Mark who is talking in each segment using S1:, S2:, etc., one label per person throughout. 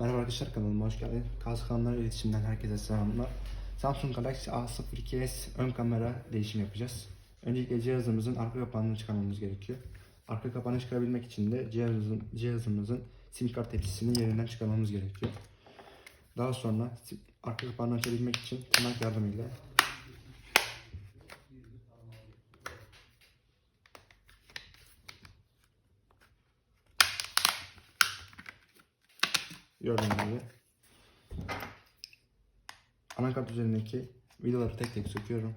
S1: Merhaba arkadaşlar kanalıma hoş geldin. Kaz kanalları iletişimden herkese selamlar. Samsung Galaxy A02s ön kamera değişim yapacağız. Öncelikle cihazımızın arka kapağını çıkarmamız gerekiyor. Arka kapağını çıkarabilmek için de cihazımızın, cihazımızın sim kart tepsisini yerinden çıkarmamız gerekiyor. Daha sonra arka kapağını açabilmek için tırnak yardımıyla gördüğünüz gibi anakart üzerindeki vidaları tek tek söküyorum.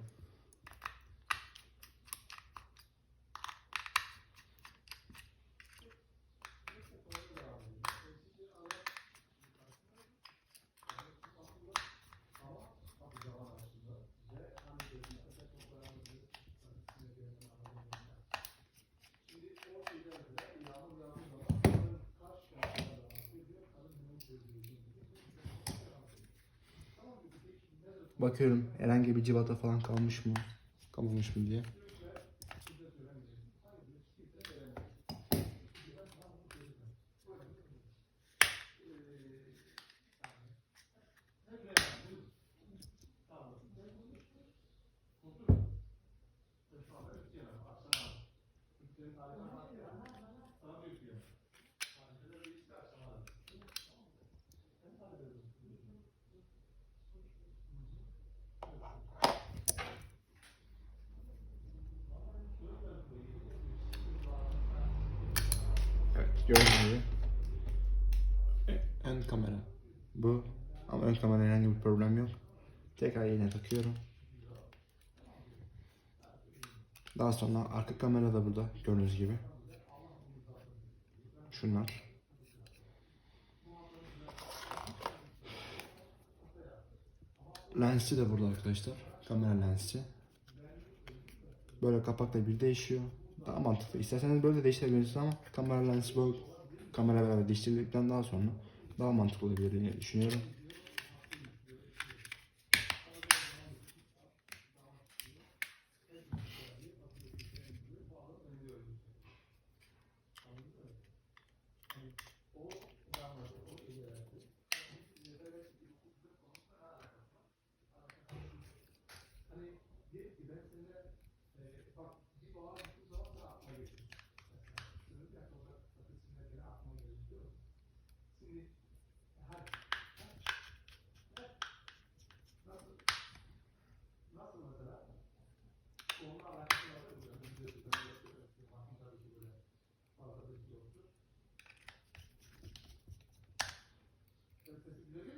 S1: Bakıyorum herhangi bir civata falan kalmış mı? Kalmamış mı diye. Evet gördüğünüz Ön kamera. Bu. Ama ön kamera herhangi bir problem yok. Tekrar yine takıyorum. Daha sonra arka kamera da burada gördüğünüz gibi. Şunlar. Lensi de burada arkadaşlar. Kamera lensi. Böyle kapakla bir değişiyor. Daha mantıklı. İsterseniz böyle de değiştirebilirsiniz ama kamera lensi bu kamera beraber değiştirdikten daha sonra daha mantıklı olabilir diye düşünüyorum. Because you look at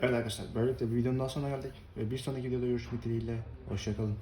S1: Evet arkadaşlar böylelikle videonun daha sonuna geldik ve bir sonraki videoda görüşmek dileğiyle hoşçakalın.